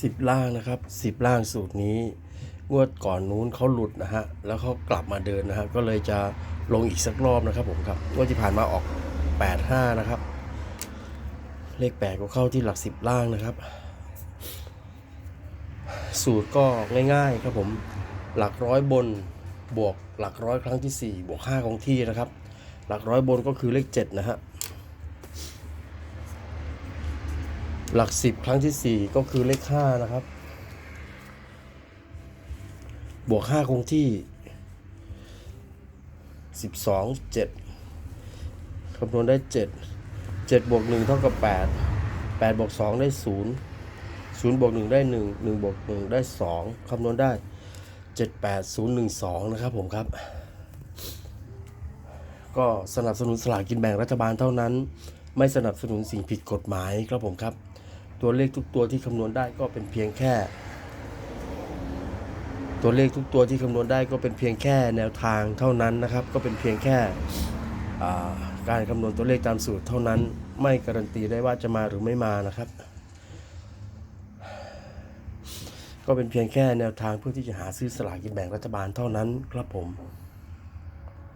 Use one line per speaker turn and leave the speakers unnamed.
สิบล่างนะครับสิบล่างสูตรนี้ งวดก่อนนู้นเขาหลุดนะฮะแล้วเขากลับมาเดินนะฮะก็เลยจะลงอีกสักรอบนะครับผมครับงวดที่ผ่านมาออก 85 นะครับ เลขแปดก็เข้าที่หลักสิบล่างนะครับ สูตรก็ง่ายๆครับผมหลักร้อยบนบวกหลักร้อยครั้งที่ 4 บวก 5 ของที่นะครับ หลักร้อยบนก็คือเลข 7 นะฮะ หลักสิบครั้งที่สี่ก็คือเลขห้านะครับ บวกห้าคงที่สิบสองเจ็ดคำนวณได้เจ็ดเจ็ดบวกหนึ่งเท่ากับแปดแปดบวกสองได้ศูนย์ศูนย์บวกหนึ่งได้หนึ่งหนึ่งบวกหนึ่งได้สองคำนวณได้เจ็ดแปดศูนย์หนึ่งสองนะครับผมครับ ก็สนับสนุนสลากกินแบ่งรัฐบาลเท่านั้น ไม่สนับสนุนสิ่งผิดกฎหมายครับผมครับ ตัวเลขทุกตัวที่คำนวณได้ก็เป็นเพียงแค่ ตัวเลขทุกตัวที่คำนวณได้ก็เป็นเพียงแค่แนวทางเท่านั้นนะครับ ก็เป็นเพียงแค่การคำนวณตัวเลขตามสูตรเท่านั้น ไม่การันตีได้ว่าจะมาหรือไม่มานะครับ ก็เป็นเพียงแค่แนวทางเพื่อที่จะหาซื้อสลากกินแบ่งรัฐบาลเท่านั้นครับผม